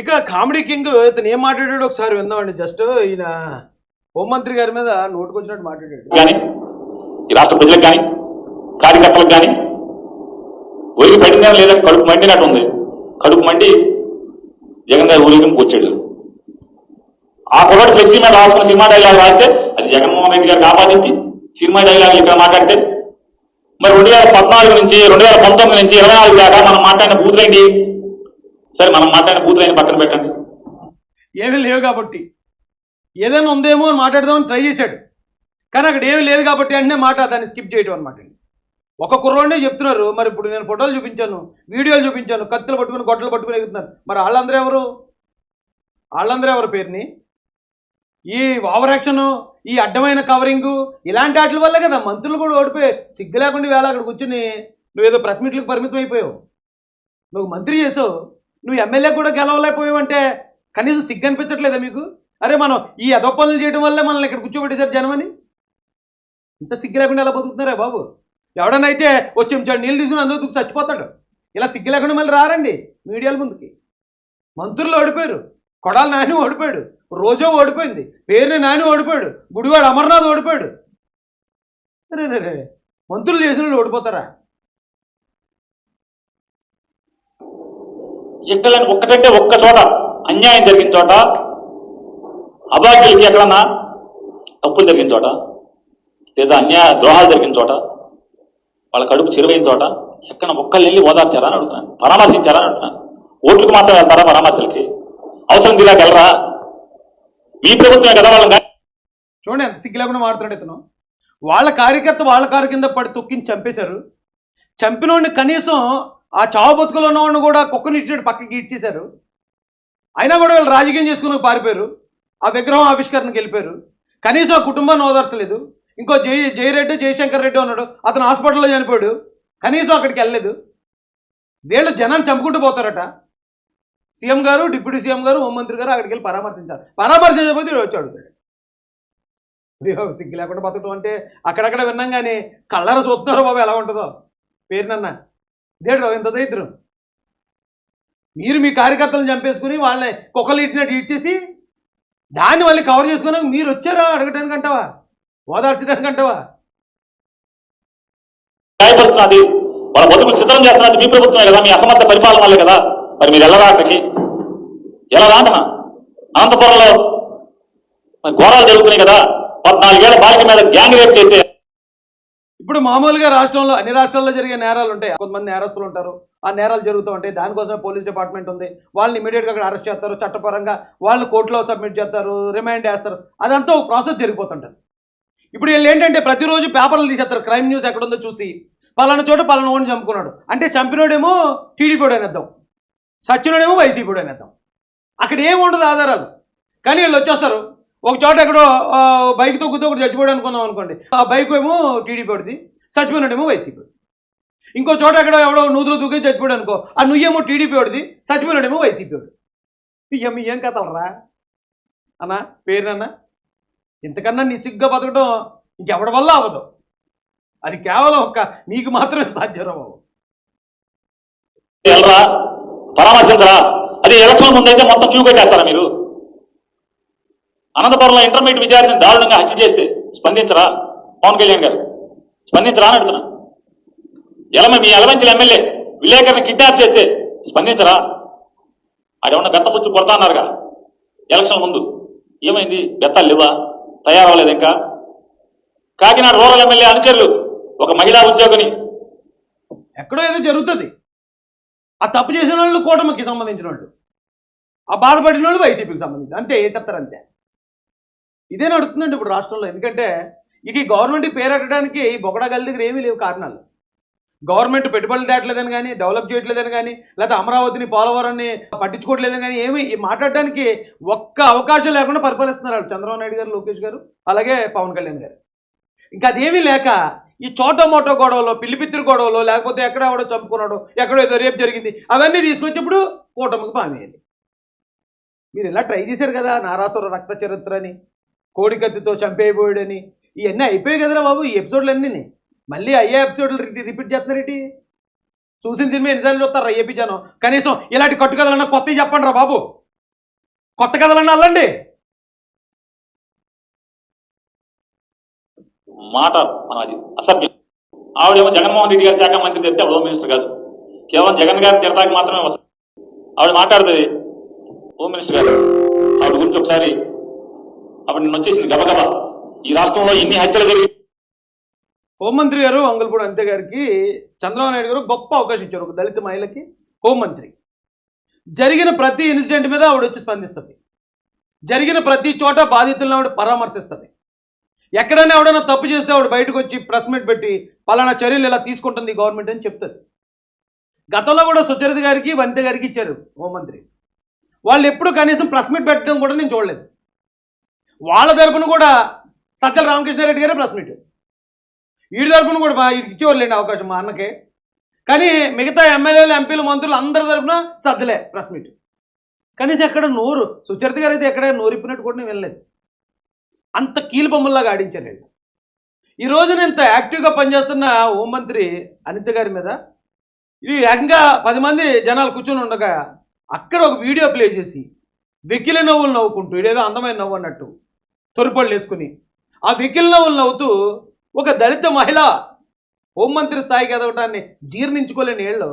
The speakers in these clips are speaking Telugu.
ఇక కామెడీ కింగ్ ఇతను ఏం మాట్లాడాడు ఒకసారి విందామండి. జస్ట్ ఈయన హోంమంత్రి గారి మీద నోటుకొచ్చినట్టు మాట్లాడాడు. కానీ ఈ రాష్ట్ర ప్రజలకు కానీ కార్యకర్తలకు కానీ ఒరిగి పడిందా లేదా కడుపు మండినట్టు ఉంది. కడుపు మండి జగన్ గారి ఊరికి వచ్చాడు. ఆ కుర్రాడు ఫ్లెక్సీ మీద రాసుకున్న సినిమా డైలాగ్ రాస్తే అది జగన్మోహన్ రెడ్డి గారికి ఆపాదించి సినిమా డైలాగ్ ఇక్కడ మాట్లాడితే మరి రెండు వేల పద్నాలుగు నుంచి రెండు వేల పంతొమ్మిది నుంచి ఇరవై నాలుగు దాకా మనం మాట్లాడిన బూతులేంటి సరే మనం మాట్లాడిన బూతులైన పక్కన పెట్టండి. ఏమీ లేవు కాబట్టి. ఏదైనా ఉందేమో అని మాట్లాడదామని ట్రై చేశాడు. కానీ అక్కడ ఏమీ లేదు కాబట్టి అంటే మాట దాన్ని స్కిప్ చేయటం అనమాట ఒక కుర్రోడే చెప్తున్నారు మరి ఇప్పుడు నేను ఫోటోలు చూపించాను వీడియోలు చూపించాను కత్తులు పట్టుకుని గొడ్డలు పట్టుకుని ఎగుతున్నారు మరి వాళ్ళందరూ ఎవరు? వాళ్ళందరూ ఎవరు పేరుని? ఈ ఓవర్ యాక్షన్ ఈ అడ్డమైన కవరింగు ఇలాంటి వాటి వల్ల కదా మంత్రులు కూడా ఓడిపోయి సిగ్గు లేకుండా వేళ అక్కడ కూర్చుని నువ్వేదో ప్రెస్ మీట్లకు పరిమితం అయిపోయావు. నువ్వు మంత్రి చేసావు. నువ్వు ఎమ్మెల్యే కూడా గెలవలేకపోయావంటే కనీసం సిగ్గు అనిపించట్లేదా మీకు? అరే మనం ఈ అదో పనులు చేయడం వల్లే మనల్ని ఇక్కడ కూర్చోబెట్టేశారు జనమని? ఇంత సిగ్గు లేకుండా ఎలా బతుకుతున్నారా బాబు? ఎవడనైతే వచ్చి నీళ్ళు తీసుకుని అందరూ దూకి చచ్చిపోతాడు. ఇలా సిగ్గు లేకుండా మళ్ళీ రారండి మీడియాల ముందుకి. మంత్రులు ఓడిపోయారు కొడాలు నాని ఓడిపోయాడు రోజో ఓడిపోయింది పేరుని నాని ఓడిపోయాడు గుడివాడు అమర్నాథ్ ఓడిపోయాడు. రే రే మంత్రులు చేసిన వాళ్ళు ఓడిపోతారా? ఎక్కడ ఒక్కటంటే ఒక్క చోట అన్యాయం జరిగిన చోట అభాగ్యులకి ఎక్కడన్నా తప్పులు జరిగిన చోట లేదా అన్యాయ ద్రోహాలు జరిగిన చోట వాళ్ళ కడుపు చెరువైన చోట ఎక్కడ ఒక్కళ్ళు వెళ్ళి ఓదార్చారా అని అడుగుతున్నాను పరామర్శించారా అని అడుగుతున్నాను. ఓట్లకు మాత్రం వెళ్తారా పరామర్శలకి? అవసరం తీరాక వెళ్ళరా? మీ ప్రభుత్వమే కదా వాళ్ళని చూడండి ఎంత సిగ్గు లేకుండా మాడుతున్నాడు ఇతను. వాళ్ళ కార్యకర్త వాళ్ళ కారు కింద పడి తొక్కించి చంపేశారు. చంపినోడిని కనీసం ఆ చావు బతుకులో ఉన్నవాడిని కూడా కుక్కని ఇచ్చినట్టు పక్కకి ఇచ్చేశారు. అయినా కూడా వీళ్ళు రాజకీయం చేసుకుని పారిపోయారు. ఆ విగ్రహం ఆవిష్కరణకి వెళ్ళిపోయారు. కనీసం ఆ కుటుంబాన్ని ఓదార్చలేదు. ఇంకో జై జయరెడ్డి జయశంకర్ రెడ్డి ఉన్నాడు. అతను హాస్పిటల్లో చనిపోయాడు. కనీసం అక్కడికి వెళ్ళలేదు. వీళ్ళు జనాన్ని చంపుకుంటూ పోతారట. సీఎం గారు డిప్యూటీ సీఎం గారు హోంమంత్రి గారు అక్కడికి వెళ్ళి పరామర్శించారు. పరామర్శించకపోతే వచ్చాడు. సిగ్గు లేకుండా బతకడం అంటే అక్కడక్కడ విన్నాం కానీ కళ్ళర చూస్తున్నారు బాబు ఎలా ఉంటుందో. పేరునన్నా ఇదేంటో ఇంత దరిద్రం? మీరు మీ కార్యకర్తలను చంపేసుకుని వాళ్ళని కుక్కలు ఇచ్చినట్టు ఇచ్చేసి దాన్ని వాళ్ళని కవర్ చేసుకున్నాక మీరు వచ్చారా అడగటానికి అంటావా? ఓదార్చడానికి అంటావా? గాయపరుస్తున్నది వాళ్ళ బతుకులు చిత్రం చేస్తున్నది మీ ప్రభుత్వమే కదా మీ అసమర్థ పరిపాలన వల్లే కదా. మరి మీరు ఎలా అక్కడికి? ఎలా రాంటనా? అనంతపురంలో మరి ఘోరాలు జరుగుతున్నాయి కదా. పద్నాలుగేళ్ళ బాలిక మీద గ్యాంగ్ రేప్ చేస్తే ఇప్పుడు మామూలుగా రాష్ట్రంలో అన్ని రాష్ట్రాల్లో జరిగే నేరాలు ఉంటాయి? కొంతమంది నేరస్తులు ఉంటారు. ఆ నేరాలు జరుగుతూ ఉంటాయి. దానికోసం పోలీస్ డిపార్ట్మెంట్ ఉంది. వాళ్ళని ఇమీడియట్గా అక్కడ అరెస్ట్ చేస్తారు. చట్టపరంగా వాళ్ళు కోర్టులో సబ్మిట్ చేస్తారు. రిమైండ్ చేస్తారు. అదంతా ఒక ప్రాసెస్ జరిగిపోతుంటుంది. ఇప్పుడు వీళ్ళు ఏంటంటే ప్రతిరోజు పేపర్లు తీసేస్తారు. క్రైమ్ న్యూస్ ఎక్కడుందో చూసి. పలానా చోట పలానా ఓడిని చంపుకున్నాడు. అంటే చంపినోడేమో టీడీపీ అనేద్దాం. సచ్చినోడేమో వైసీపీ అనేద్దాం. అక్కడ ఏం ఉండదు ఆధారాలు. కానీ వీళ్ళు వచ్చేస్తారు. ఒక చోట ఎక్కడో బైక్ తొక్కుతూ ఒకటి చచ్చిపోయాడు అనుకున్నాం అనుకోండి. ఆ బైక్ ఏమో టీడీపీ వాడిది చచ్చిపోయినాడేమో వైసీపీ ఇంకో చోట ఎక్కడో ఎవడో నూతులు దూకి చచ్చిపోయాడు అనుకో ఆ నువ్వేమో టీడీపీ వాడిది చచ్చిపోయినాడేమో వైసీపీ వాడు ఇయ్యం ఏం కథలరా అన్నా పేరునన్నా? ఇంతకన్నా నిసిగ్గా బతకడం ఇంకెవడి వల్ల అవ్వదు. అది కేవలం ఒక్క నీకు మాత్రమే సాధ్యం బాబు. వెళ్ళరా పరామర్శించరా? అది ఎలక్షన్ ముందైతే మొత్తం క్యూ కట్టేస్తారా మీరు? అనంతపురంలో ఇంటర్మీడియట్ విద్యార్థిని దారుణంగా హత్య చేస్తే స్పందించరా? పవన్ కళ్యాణ్ గారు. స్పందించరా అని అడుగుతున్నా. ఎలమ మీ ఎలమంచిల ఎమ్మెల్యే విలేకరిని కిడ్నాప్ చేస్తే స్పందించరా? ఆడేమన్నా బెత్తముచ్చు కొడతా అన్నారుగా. ఎలక్షన్ ముందు. ఏమైంది? బెత్తాలు లేవా? తయారవ్వలేదు ఇంకా? కాకినాడ రూరల్ ఎమ్మెల్యే అనుచరులు ఒక మహిళా ఉద్యోగిని ఎక్కడో ఏదో జరుగుతుంది. ఆ తప్పు చేసిన వాళ్ళు కూటమికి సంబంధించిన వాళ్ళు ఆ బాధపడిన వాళ్ళు వైసీపీకి సంబంధించి. అంతే ఏ చెప్తారంతే? ఇదే నడుతుందండి ఇప్పుడు రాష్ట్రంలో. ఎందుకంటే ఇక ఈ గవర్నమెంట్కి పేరెట్టడానికి బొగడా గల్లి దగ్గర ఏమీ లేవు కారణాలు. గవర్నమెంట్ పెట్టుబడులు తేట్లేదని కానీ డెవలప్ చేయట్లేదని కానీ లేదా అమరావతిని పోలవరాన్ని పట్టించుకోవట్లేదని కానీ ఏమి మాట్లాడడానికి ఒక్క అవకాశం లేకుండా పరిపాలిస్తున్నారు చంద్రబాబు నాయుడు గారు లోకేష్ గారు అలాగే పవన్ కళ్యాణ్ గారు. ఇంకా అదేమీ లేక ఈ చోటో మోటో గొడవలో పిల్లిపిత్తిరి గొడవలో లేకపోతే ఎక్కడ ఎవడో చంపుకున్నాడు ఎక్కడో ఏదో రేపు జరిగింది అవన్నీ తీసుకొచ్చినప్పుడు కూటమికి పామేయాలి. మీరు ఇలా ట్రై చేశారు కదా నారాసుర రక్త చరిత్ర అని. కోడికత్తితో చంపేయబోయాడని. ఇవన్నీ అయిపోయాయి కదరా బాబు ఈ ఎపిసోడ్లు అన్నీ మళ్ళీ అయ్యే ఎపిసోడ్లు రిపీట్ చేస్తున్నారేంటి చూసిన సినిమా ఎన్నిసార్లు చూస్తారా ఏపీ జనం కనీసం ఇలాంటి కట్టు కథలన్నా కొత్తవి చెప్పండి రా బాబు. కొత్త కథలన్నా అల్లండి. మాట మనది అసభ్యం. ఆవిడేమో జగన్మోహన్ రెడ్డి గారి శాఖ మంత్రి తెస్తే హోమ్ మినిస్టర్ కాదు. కేవలం జగన్ గారిని తిరడానికి మాత్రమే వస్తుంది. ఆవిడ మాట్లాడుతుంది హోమ్ మినిస్టర్ గారు ఆవిడ గురించి ఒకసారి అప్పుడు నేను వచ్చేసిన గబగబా ఈ రాష్ట్రంలో ఇన్ని హత్యలు జరిగి హోంమంత్రి గారు అంగల్పూడి అంతే గారికి చంద్రబాబు నాయుడు గారు గొప్ప అవకాశం ఇచ్చారు ఒక దళిత మహిళకి హోంమంత్రి. జరిగిన ప్రతి ఇన్సిడెంట్ మీద ఆవిడ వచ్చి స్పందిస్తుంది. జరిగిన ప్రతి చోట బాధితులను ఆవిడ పరామర్శిస్తుంది. ఎక్కడైనా ఎవడైనా తప్పు చేస్తే ఆవిడ బయటకు వచ్చి ప్రెస్ మీట్ పెట్టి పలానా చర్యలు ఇలా తీసుకుంటుంది గవర్నమెంట్ అని చెప్తుంది. గతంలో కూడా సుచరిత గారికి వనిత గారికి ఇచ్చారు హోంమంత్రి. వాళ్ళు ఎప్పుడు కనీసం ప్రెస్ మీట్ పెట్టడం కూడా నేను చూడలేదు. వాళ్ళ తరపున కూడా సత్యల రామకృష్ణారెడ్డి గారే ప్రెస్ మీట్. వీడి తరపున కూడా బా- ఇచ్చేవాళ్ళండి అవకాశం మా అన్నకే. కానీ మిగతా ఎమ్మెల్యేలు ఎంపీలు మంత్రులు అందరి తరపున సర్దలే ప్రెస్ మీట్. కనీసం ఎక్కడ నోరు సుచరిత గారు అయితే ఎక్కడ నోరిప్పినట్టు కూడా నేను వెళ్ళలేదు అంత కీలుబొమ్మల్లాగా ఆడించాను నేను ఈ రోజున ఇంత యాక్టివ్గా పనిచేస్తున్న హోంమంత్రి అనిత గారి మీద ఇది ఏకంగా పది మంది జనాలు కూర్చొని ఉండగా అక్కడ ఒక వీడియో ప్లే చేసి వెకిలి నవ్వులు నవ్వుకుంటూ ఇదేదో అందమైన నవ్వు అన్నట్టు తొరిపళ్ళు వేసుకుని ఆ వెకిలి నవ్వులు నవ్వుతూ ఒక దళిత మహిళ హోంమంత్రి స్థాయికి ఎదగటాన్ని జీర్ణించుకోలేని ఏళ్ళు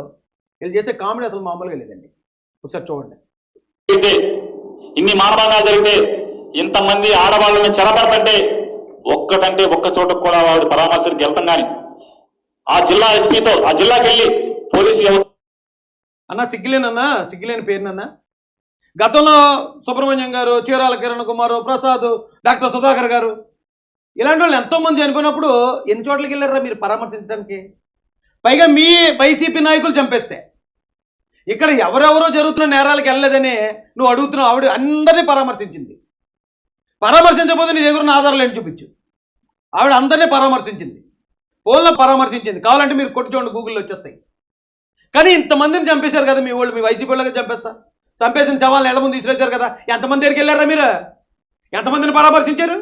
వీళ్ళు చేసే కామెడీ అసలు మామూలుగా లేదండి. ఒకసారి చూడండి. ఇన్ని మానభంగాలు జరిగితే ఇంతమంది ఆడవాళ్ళని చెరపడతంటే ఒక్కటంటే ఒక్క చోట కూడా వాడు పరామర్శకు వెళ్తాం కానీ ఆ జిల్లా ఎస్పీతో ఆ జిల్లాకి వెళ్ళి పోలీసు అన్న సిగ్గులేనన్నా సిగ్గులేని పేరునన్నా గతంలో సుబ్రహ్మణ్యం గారు చీరాల కిరణ్ కుమార్ ప్రసాద్ డాక్టర్ సుధాకర్ గారు ఇలాంటి వాళ్ళు ఎంతోమంది చనిపోయినప్పుడు ఎన్ని చోట్లకి వెళ్ళారా మీరు పరామర్శించడానికి? పైగా మీ వైసీపీ నాయకులు చంపేస్తే. ఇక్కడ ఎవరెవరో జరుగుతున్న నేరాలకు వెళ్ళలేదని నువ్వు అడుగుతున్నావు ఆవిడ అందరినీ పరామర్శించింది. పరామర్శించకపోతే నీ దగ్గర ఉన్న ఆధారాలు ఏంటి చూపించు. ఆవిడ అందరినీ పరామర్శించింది. ఫోన్లో పరామర్శించింది. కావాలంటే మీరు కొట్టి చూడండి గూగుల్లో వచ్చేస్తాయి. కానీ ఇంతమందిని చంపేశారు కదా మీ వాళ్ళు మీ వైసీపీ వాళ్ళకి చంపేస్తా. చంపేసిన శవాలను ఎళ్ళ ముందు తీసుకొచ్చారు కదా. ఎంతమంది దగ్గరికి వెళ్ళారా మీరు? ఎంతమందిని పరామర్శించారు?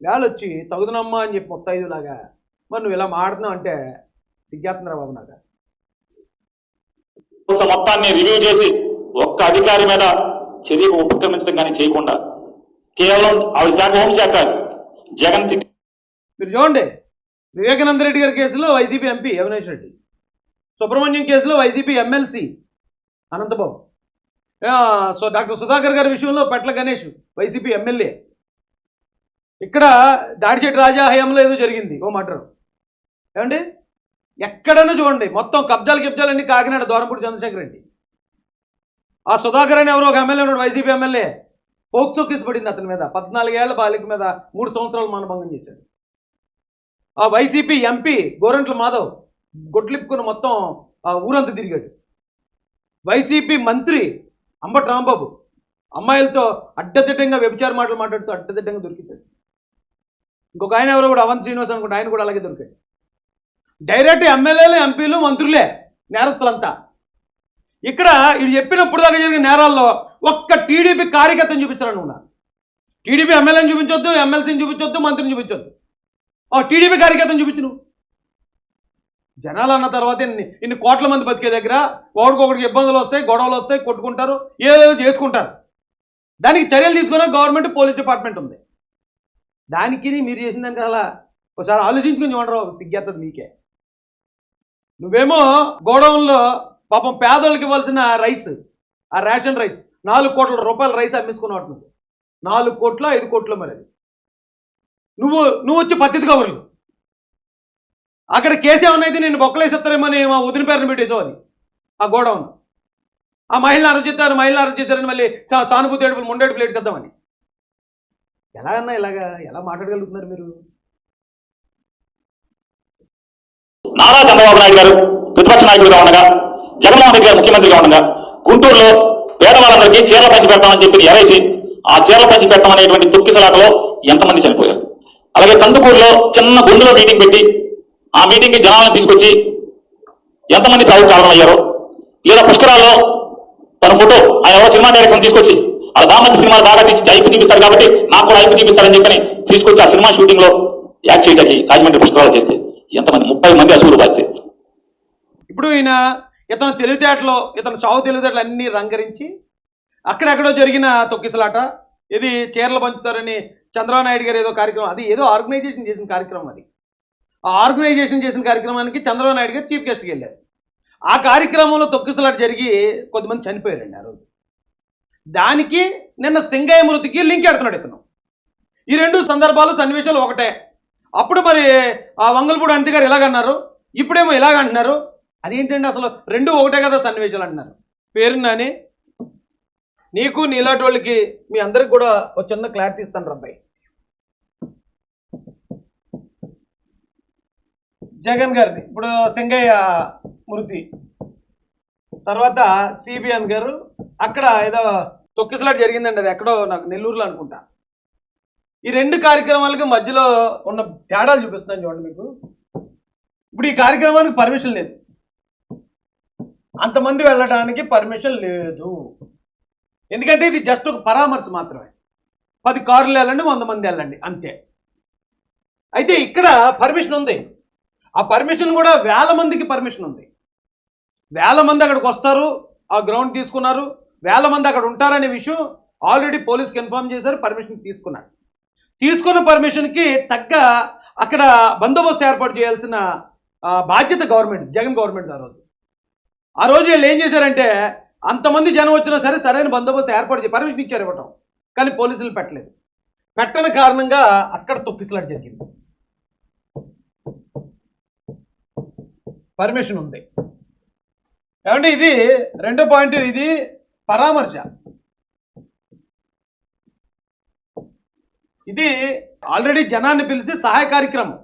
వేళ వచ్చి తగుదనమ్మా అని చెప్పి మొత్తం ఐదులాగా మరి నువ్వు ఇలా మాడుతున్నావు అంటే సిగ్గేస్తుందిరా బాబు నాకు? మొత్తాన్ని రివ్యూ చేసి ఒక్క అధికారి మీద చర్యకు ఉపక్రమించడం కానీ చేయకుండా కేవలం ఆవిడ శాఖ హోంశాఖ జగన్ మీరు చూడండి. వివేకానంద రెడ్డి గారి కేసులో వైసీపీ ఎంపీ అవినాష్ రెడ్డి. సుబ్రహ్మణ్యం కేసులో YCP MLC Anantha Babu. So doctor Sudhakar గారి విషయంలో పెట్ల గణేష్ వైసీపీ ఎమ్మెల్యే. ఇక్కడ దాడిశెట్టి రాజా హయాంలో ఏదో జరిగింది ఓ మర్డర్. ఏమండి? ఎక్కడైనా చూడండి మొత్తం కబ్జాలు గిబ్జాలు కాకినాడ దోరంపూడి చంద్రశేఖర్ రెడ్డి. ఆ సుధాకర్ అని ఎవరో ఒక ఎమ్మెల్యే ఉన్నాడు వైసీపీ ఎమ్మెల్యే. పోక్సో కేసు పడింది అతని మీద. పద్నాలుగేళ్ళ బాలిక మీద మూడు సంవత్సరాలు మానభంగం చేశాడు. ఆ వైసీపీ ఎంపీ గోరంట్ల మాధవ్ గొడ్లిప్పుకుని మొత్తం ఆ ఊరంతా తిరిగాడు. వైసీపీ మంత్రి అంబటి రాంబాబు అమ్మాయిలతో అడ్డదిడ్డంగా వ్యభిచార మాటలు మాట్లాడుతూ అడ్డదిడ్డంగా దొరికించాడు. ఇంకొక ఆయన ఎవరో కూడా అవంత్ శ్రీనివాస్ అనుకుంటే ఆయన కూడా అలాగే దొరికాడు. డైరెక్ట్ ఎమ్మెల్యేలు ఎంపీలు మంత్రులే నేరస్తులంతా. ఇక్కడ ఇది చెప్పినప్పుడు దాకా జరిగిన నేరాల్లో ఒక్క టీడీపీ కార్యకర్తను చూపించాలని ఉన్నా టీడీపీ ఎమ్మెల్యేని చూపించొద్దు ఎమ్మెల్సీని చూపించొద్దు మంత్రిని చూపించొద్దు. ఆ టీడీపీ కార్యకర్తను చూపించు నువ్వు. జనాలు అన్న తర్వాత ఇన్ని ఇన్ని కోట్ల మంది బతికే దగ్గర ఒకడికొకడికి ఇబ్బందులు వస్తాయి గొడవలు వస్తాయి కొట్టుకుంటారు ఏదేదో చేసుకుంటారు. దానికి చర్యలు తీసుకునే గవర్నమెంట్ పోలీస్ డిపార్ట్మెంట్ ఉంది. దానికి మీరు చేసిన దానికి అలా ఒకసారి ఆలోచించుకుని చూడరు సిగ్గేస్తుంది మీకే. నువ్వేమో గోడౌన్లో పాపం పేదోళ్ళకి ఇవ్వాల్సిన రైస్ ఆ రేషన్ రైస్ నాలుగు కోట్ల రూపాయల రైస్ అమ్మేసుకుని వాటి నాలుగు కోట్ల ఐదు కోట్లు మరి నువ్వు నువ్వు వచ్చి పత్తిది కబుర్లు అక్కడ కేసీఆర్ అయితే నేను బొక్కలేసేస్తారేమని మా వదిన పేరును పెట్టేసేవాది ఆ గోడౌన్. ఆ మహిళను అరెస్ట్ చేస్తారు మహిళను అరెస్ట్ చేశారని మళ్ళీ సానుభూతి ఏడుపులు ముండేడు ప్లేట్ ఎలాగన్నా ఇలాగా ఎలా మాట్లాడగలుగుతున్నారు మీరు? నారా చంద్రబాబు నాయుడు గారు ప్రతిపక్ష నాయకుడిగా ఉండగా జగన్మోహన్ రెడ్డి గారు ముఖ్యమంత్రిగా ఉండగా గుంటూరులో పేదవాళ్ళందరికీ చీరలు పంచి పెట్టామని చెప్పి ఎరేసి ఆ చీరలు పంచి పెట్టడం అనేటువంటి తుక్కిసలాటలో ఎంతమంది చనిపోయారు? అలాగే కందుకూరులో చిన్న గొంతులో మీటింగ్ పెట్టి ఆ మీటింగ్కి జనాలను తీసుకొచ్చి ఎంతమంది చావు కారణమయ్యారో లేదా పుష్కరాల్లో తన ఫోటో ఆయన ఎవరో సినిమా డైరెక్టర్ తీసుకొచ్చి ఆ దామంతి సినిమాలు బాగా తీసి ఐపు చూపిస్తారు కాబట్టి నాకు కూడా ఐపు చూపిస్తారని చెప్పని తీసుకొచ్చి ఆ సినిమా షూటింగ్లో యాక్ట్ చేయడానికి రాజమండ్రి పుష్కరాలు చేస్తే ఎంతమంది ముప్పై మంది అసూలు బాస్తే ఇప్పుడు ఈయన ఇతను తెలివితేటలో ఇతను చావు తెలివితేటలు అన్నీ రంగరించి అక్కడెక్కడో జరిగిన తొక్కిసలాట ఇది చీరలు పంచుతారని చంద్రబాబు నాయుడు గారు ఏదో కార్యక్రమం అది ఏదో ఆర్గనైజేషన్ చేసిన కార్యక్రమం అది. ఆర్గనైజేషన్ చేసిన కార్యక్రమానికి చంద్రబాబు నాయుడు గారు చీఫ్ గెస్ట్కి వెళ్ళారు. ఆ కార్యక్రమంలో తొక్కిసలాట జరిగి కొద్దిమంది చనిపోయారండి ఆ రోజు. దానికి నిన్న సింగయ్య మృతికి లింక్ ఎడుతున్నాడు ఇతను. ఈ రెండు సందర్భాలు సన్నివేశాలు ఒకటే. అప్పుడు మరి ఆ వంగల్పూడి అంతి గారు ఇలాగన్నారు ఇప్పుడేమో ఇలాగ అంటున్నారు? అదేంటండి అసలు రెండు ఒకటే కదా సన్నివేశాలు అంటున్నారు. పేరు నాని నీకు నీలాంటి వాళ్ళకి మీ అందరికి కూడా ఒక చిన్న క్లారిటీ ఇస్తాను రబ్బాయి. జగన్ గారిది. ఇప్పుడు సింగయ్య మృతి తర్వాత సిబిఎన్ గారు. అక్కడ ఏదో తొక్కిసలాట జరిగిందండి అది ఎక్కడో నాకు నెల్లూరులో అనుకుంటా. ఈ రెండు కార్యక్రమాలకి మధ్యలో ఉన్న తేడాలు చూపిస్తున్నాను చూడండి మీకు. ఇప్పుడు ఈ కార్యక్రమానికి పర్మిషన్ లేదు. అంతమంది వెళ్ళడానికి పర్మిషన్ లేదు. ఎందుకంటే ఇది జస్ట్ ఒక పరామర్శ మాత్రమే. పది కార్లు వెళ్ళండి వంద మంది వెళ్ళండి అంతే. అయితే ఇక్కడ పర్మిషన్ ఉంది. ఆ పర్మిషన్ కూడా వేల మందికి పర్మిషన్ ఉంది. వేల మంది అక్కడికి వస్తారు ఆ గ్రౌండ్ తీసుకున్నారు. వేల మంది అక్కడ ఉంటారనే విషయం ఆల్రెడీ పోలీస్కి ఇన్ఫార్మ్ చేశారు పర్మిషన్ తీసుకున్నారు. తీసుకున్న పర్మిషన్కి తగ్గ అక్కడ బందోబస్తు ఏర్పాటు చేయాల్సిన బాధ్యత గవర్నమెంట్ జగన్ గవర్నమెంట్ ఆ రోజు. ఆ రోజు వీళ్ళు ఏం చేశారంటే అంతమంది జనం వచ్చినా సరే సరైన బందోబస్తు ఏర్పాటు చేసి పర్మిషన్ ఇచ్చారు ఇవ్వటం. కానీ పోలీసులు పెట్టలేదు. పెట్టని కారణంగా అక్కడ తొక్కిసలాట జరిగింది. పర్మిషన్ ఉంది. ఏమంటే ఇది? రెండో పాయింట్ ఇది పరామర్శ. ఇది ఆల్రెడీ జనాన్ని పిలిచి సహాయ కార్యక్రమం.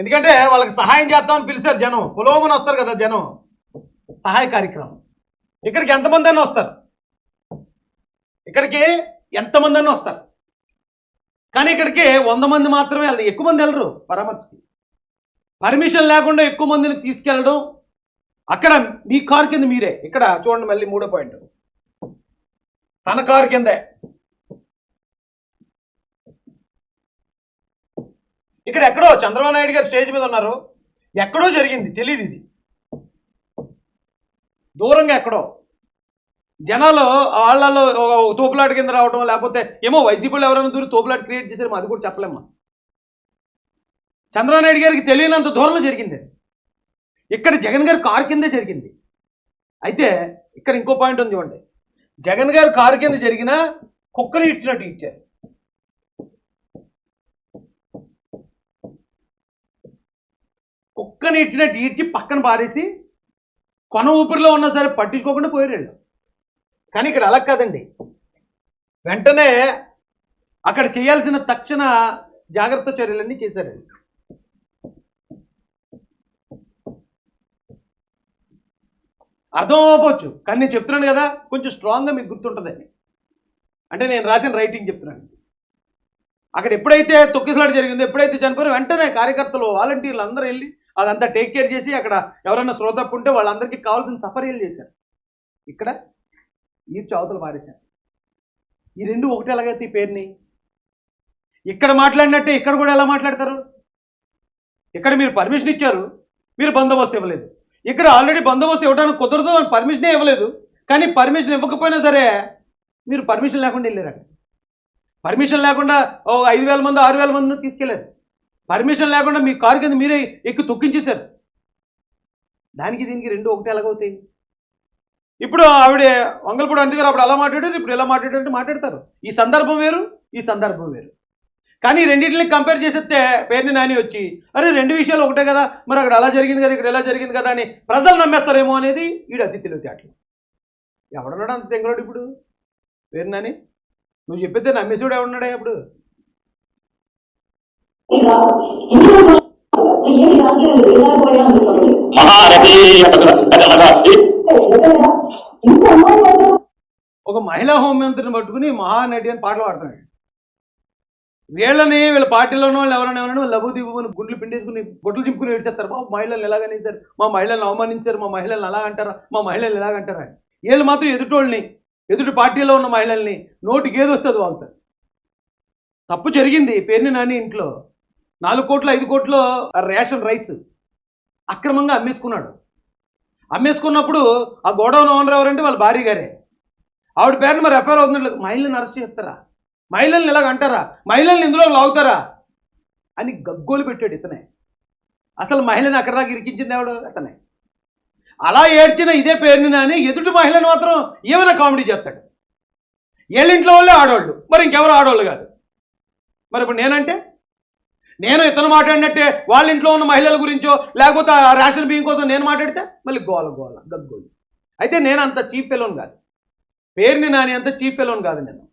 ఎందుకంటే వాళ్ళకి సహాయం చేద్దామని పిలిచారు జనం. పులోమని వస్తారు కదా జనం. సహాయ కార్యక్రమం. ఇక్కడికి ఎంతమంది అన్న వస్తారు? ఇక్కడికి ఎంతమంది అన్న వస్తారు? కానీ ఇక్కడికి వంద మంది మాత్రమే వెళ్ళరు. ఎక్కువ మంది వెళ్ళరు పరామర్శకి. పర్మిషన్ లేకుండా ఎక్కువ మందిని తీసుకెళ్ళడం అక్కడ మీ కార్ కింద మీరే. ఇక్కడ చూడండి మళ్ళీ మూడో పాయింట్. తన కార్ కిందే. ఇక్కడ ఎక్కడో చంద్రబాబు నాయుడు గారు స్టేజ్ మీద ఉన్నారు. ఎక్కడో జరిగింది తెలియదు ఇది. దూరంగా ఎక్కడో. జనాలు వాళ్ళలో తోపులాట కింద రావడం లేకపోతే ఏమో వైసీపీలో ఎవరైనా దూరి తోపులాట క్రియేట్ చేశారు అది కూడా చెప్పలేమ్మా చంద్రబాబు గారికి తెలియనంత దూరంలో జరిగింది. ఇక్కడ జగన్ గారి కారు కిందే జరిగింది. అయితే ఇక్కడ ఇంకో పాయింట్ ఉంది చూడండి. జగన్ గారు కారు కింద జరిగిన కుక్కని ఇచ్చినట్టు ఇచ్చారు. కుక్కని ఇచ్చినట్టు ఈడ్చి పక్కన పారేసి కొన ఊపిరిలో ఉన్నా సరే పట్టించుకోకుండా పోయారు కానీ ఇక్కడ అలా కాదండి. వెంటనే అక్కడ చేయాల్సిన తక్షణ జాగ్రత్త చర్యలన్నీ చేశారు వీళ్ళు. అర్థం కానీ నేను చెప్తున్నాను కదా కొంచెం స్ట్రాంగ్గా మీకు గుర్తుంటుందని అంటే నేను రాసిన రైటింగ్ చెప్తున్నాను. అక్కడ ఎప్పుడైతే తొక్కిసలాట జరిగిందో ఎప్పుడైతే చనిపోయారో వెంటనే కార్యకర్తలు వాలంటీర్లు అందరూ వెళ్ళి అదంతా టేక్ కేర్ చేసి అక్కడ ఎవరైనా శ్రోతప్పు ఉంటే వాళ్ళందరికీ కావాల్సిన సఫర్యలు చేశారు. ఇక్కడ ఈ చౌతలు పారేశారు. ఈ రెండు ఒకటి ఎలాగైతే ఈ పేరుని? ఇక్కడ మాట్లాడినట్టే ఇక్కడ కూడా ఎలా మాట్లాడతారు? ఇక్కడ మీరు పర్మిషన్ ఇచ్చారు మీరు బందోబస్తు ఇవ్వలేదు. ఇక్కడ ఆల్రెడీ బందోబస్తు ఇవ్వడానికి కుదరదు అని పర్మిషనే ఇవ్వలేదు. కానీ పర్మిషన్ ఇవ్వకపోయినా సరే మీరు పర్మిషన్ లేకుండా వెళ్ళారు అక్కడ. పర్మిషన్ లేకుండా ఓ ఐదు వేల మంది ఆరు వేల మంది తీసుకెళ్ళారు పర్మిషన్ లేకుండా మీ కారు కింద మీరే ఎక్కి తొక్కించేశారు. దానికి దీనికి రెండు ఒకటి ఎలాగవుతాయి ఇప్పుడు ఆవిడ వంగలపూడి అంతే అప్పుడు అలా మాట్లాడారు ఇప్పుడు ఎలా మాట్లాడారంటే మాట్లాడతారు. ఈ సందర్భం వేరు ఈ సందర్భం వేరు. కానీ రెండింటిని కంపేర్ చేసేస్తే పేరుని నాని వచ్చి అరే రెండు విషయాలు ఒకటే కదా మరి అక్కడ అలా జరిగింది కదా ఇక్కడ ఎలా జరిగింది కదా అని ప్రజలు నమ్మేస్తారేమో అనేది వీడు అతి తెలివితేటలు ఎవడున్నాడు అంత తెంగలోడు ఇప్పుడు? పేరు నాని? నువ్వు చెప్పితే నమ్మేసేవాడు ఎవడున్నాడే ఇప్పుడు ఒక మహిళా హోంమంత్రిని పట్టుకుని మహానటి అని పాటలు పాడుతున్నాడు. వీళ్ళని వీళ్ళ పార్టీలో వాళ్ళు ఎవరైనా ఎవరైనా లఘు దిగుని గుండ్లు పిండేసుకుని గుడ్లు చింపుకుని ఏడ్చేస్తారు. మా మహిళలను ఎలాగనేసారు మా మహిళలను అవమానించారు. మా మహిళలను అలా అంటారా? మా మహిళలు ఎలాగంటారా వీళ్ళు మాత్రం ఎదుటోళ్ళని ఎదుటి పార్టీలో ఉన్న మహిళల్ని నోటికి ఏది వస్తుంది వాళ్ళతో తప్పు జరిగింది పేరుని నాని ఇంట్లో. నాలుగు కోట్లు ఐదు కోట్లు రేషన్ రైస్ అక్రమంగా అమ్మేసుకున్నాడు. అమ్మేసుకున్నప్పుడు ఆ గోడౌన్ ఓనర్ ఎవరంటే వాళ్ళ భార్య గారే. ఆవిడ పేరుని మరి ఎఫ్ఐఆర్ అవుతున్నట్లు మహిళను అరెస్ట్ చేస్తారా? మహిళల్ని ఇలాగ అంటారా? మహిళల్ని ఇందులో లాగుతారా? అని గగ్గోలు పెట్టాడు ఇతనే. అసలు మహిళని అక్కడ దాకా ఇరికించింది ఎవడు? అతనే. అలా ఏడ్చిన ఇదే పేరుని నాని ఎదుటి మహిళను మాత్రం ఏమైనా కామెడీ చేస్తాడు. ఏళ్ళింట్లో వాళ్ళే ఆడవాళ్ళు మరి ఇంకెవరు ఆడవాళ్ళు కాదు. మరి ఇప్పుడు నేనంటే? నేను ఇతను మాట్లాడినట్టే వాళ్ళ ఇంట్లో ఉన్న మహిళల గురించో లేకపోతే ఆ రేషన్ బియ్యం కోసం నేను మాట్లాడితే? మళ్ళీ గోల గోల గగ్గోలు. అయితే నేను అంత చీప్ పెలోన్ కాదు. పేరుని నాని అంత చీప్ పెలోన్ కాదు నేను.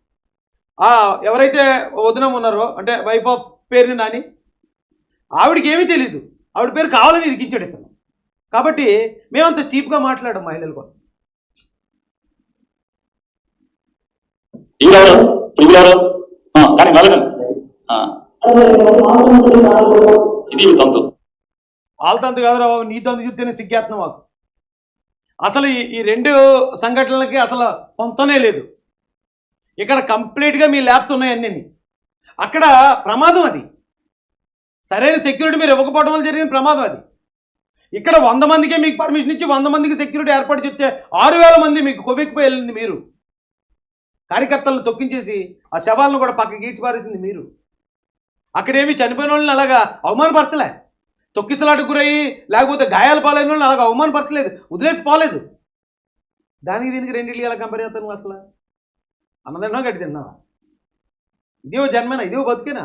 ఎవరైతే వదినం ఉన్నారో అంటే వైఫ్ ఆఫ్ పేరుని నాని ఆవిడకి ఏమీ తెలీదు. ఆవిడ పేరు కావాలని ఇరికించాడు ఇతను. కాబట్టి మేమంత చీప్గా మాట్లాడాం మహిళల కోసం. ఆ, ఆ, నాలుగు ఇది ఈవిడ తంతు. కాదురా బాబు నీ తంతు చూస్తేనే సిగ్గేస్తున్నాం మాకు. అసలు ఈ ఈ రెండు సంఘటనలకి అసలు పొంతనే లేదు. ఇక్కడ కంప్లీట్గా మీ ల్యాబ్స్ ఉన్నాయి అక్కడ ప్రమాదం అది. సరైన సెక్యూరిటీ మీరు ఇవ్వకపోవడం వల్ల జరిగిన ప్రమాదం అది. ఇక్కడ వంద మందికే మీకు పర్మిషన్ ఇచ్చి వంద మందికి సెక్యూరిటీ ఏర్పాటు చేస్తే ఆరు వేల మంది మీకు కొవ్వెక్కిపోయి వెళ్ళింది మీరు. కార్యకర్తలను తొక్కించేసి ఆ శవాలను కూడా పక్కకి ఈడ్చి మీరు. అక్కడేమి చనిపోయిన వాళ్ళని అలాగా అవమానపరచలే. తొక్కిసలాటకు గురయ్యి లేకపోతే గాయాల పాలైన వాళ్ళని అలాగ అవమానపరచలేదు. వదిలేసి పోలేదు. దానికి దీనికి రెండింటికి ఎలా కంపేర్ చేస్తాను అసలు? అన్నదంటున్నా గట్టి తిన్నావా ఇదేవో జన్మేనా ఇదేవో బతికేనా